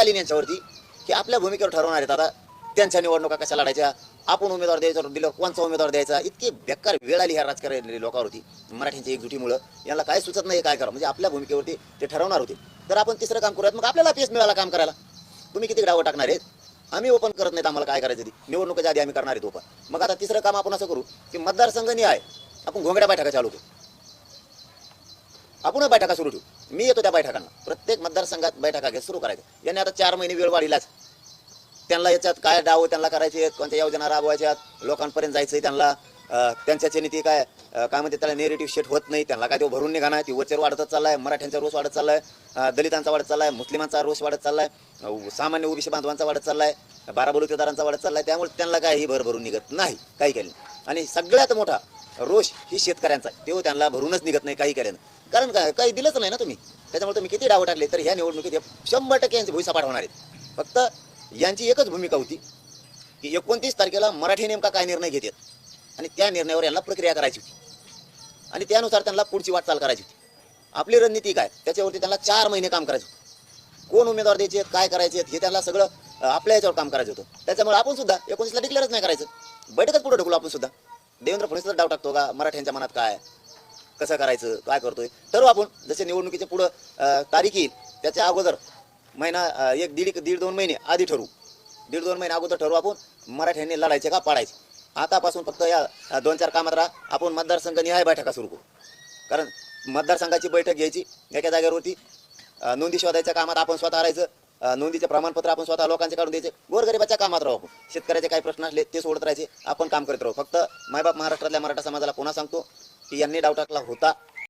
आली यांच्यावरती की आपल्या भूमिकेवर ठरवणार आहेत आता. त्यांच्या निवडणुका कशा लढायच्या? आपण उमेदवार द्यायचा दिलं कोणचा उमेदवार द्यायचा? इतकी बेकार वेळ आली ह्या राजकारणी लोकांवरती मराठ्यांच्या एकजुटीमुळं. यांना काय सुचत नाही काय करा म्हणजे आपल्या भूमिकेवरती ते ठरवणार होते. तर आपण तिसरं काम करूयात. मग आपल्याला पेस मिळाला काम करायला. तुम्ही किती डावं टाकणार आहेत? आम्ही ओपन करत नाहीत आम्हाला काय करायचं ती? निवडणुकीच्या आधी आम्ही करणार आहेत ओपन मग आता तिसरं काम आपण असं करू की मतदारसंघ नाही आहे आपण घोंगड्या बैठका चालू करू. आपण बैठका सुरू ठेवू. मी येतो त्या बैठकांना. प्रत्येक मतदारसंघात बैठका घेत सुरू करायचं. यांनी आता चार महिने वेळ वाढीलाच. त्यांना याच्यात काय डाव त्यांना करायचे कोणत्या योजना राबवायच्या लोकांपर्यंत जायचं आहे त्यांना त्यांच्याचे त्यांच्याच्या नीती काय काय म्हणते त्याला नेरेटिव्ह शेट होत नाही. त्यांना काय ते भरून निघाणार ती वचर वाढतच चाललाय मराठ्यांचा रोष वाढत चाललाय दलितांचा वाढत चाललाय मुस्लिमांचा रोष वाढत चाललाय सामान्य ओबीसी बांधवांचा वाढत चाललाय बाराबलुतेदारांचा वाढत चाललाय. त्यामुळे त्यांना काय ही भर भरून निघत नाही काही केलं आणि सगळ्यात मोठा रोष ही शेतकऱ्यांचा आहे. तो त्यांना भरूनच निघत नाही काही केल्यानं कारण काय? काही दिलंच नाही ना तुम्ही. त्याच्यामुळे तुम्ही किती डाव टाकले तर ह्या निवडणुकीत शंभर टक्के यांची भुईसा होणार आहेत. फक्त यांची एकच भूमिका होती की एकोणतीस तारखेला मराठी नेमका काय निर्णय घेतात? आणि त्या निर्णयावर यांना प्रक्रिया करायची होती. आणि त्यानुसार त्यांना पुढची वाटचाल करायची होती. आपली रणनीती काय? त्याच्यावरती त्यांना चार महिने काम करायचं होतं. कोण उमेदवार द्यायचे काय करायचे हे त्यांना सगळं आपल्या याच्यावर काम करायचं होतं. त्याच्यामुळे आपण सुद्धा एकोणीसला डिक्लेअरच नाही करायचं. बैठकच पुढे ढकलू आपण सुद्धा. देवेंद्र फडणवीसला डाव टाकतो का? मराठ्यांच्या मनात काय? कसं करायचं काय करतोय? ठरवू आपण. जसे निवडणुकीच्या पुढं तारीख येईल त्याच्या अगोदर महिना एक दीड दीड दोन महिने आधी ठरवू. दीड दोन महिने अगोदर ठरवू आपण मराठ्यांनी लढायचे का पाडायचे. आतापासून फक्त या दोन चार कामात राहा. आपण मतदारसंघ निहाय बैठका सुरू करू. कारण मतदारसंघाची बैठक घ्यायची एका जागेवरती नोंदी शोधायच्या कामात आपण स्वतः राहायचं. नोंदीचे प्रमाणपत्र आपण स्वतः लोकांचे काढून द्यायचे. गोरगरिबाच्या कामात राहू. आपण शेतकऱ्याचे काही प्रश्न असले ते सोडत राहायचे. आपण काम करत राहू. फक्त मायबाप महाराष्ट्रातल्या मराठा समाजाला पुन्हा सांगतो की यांनी डाव टाकला होता?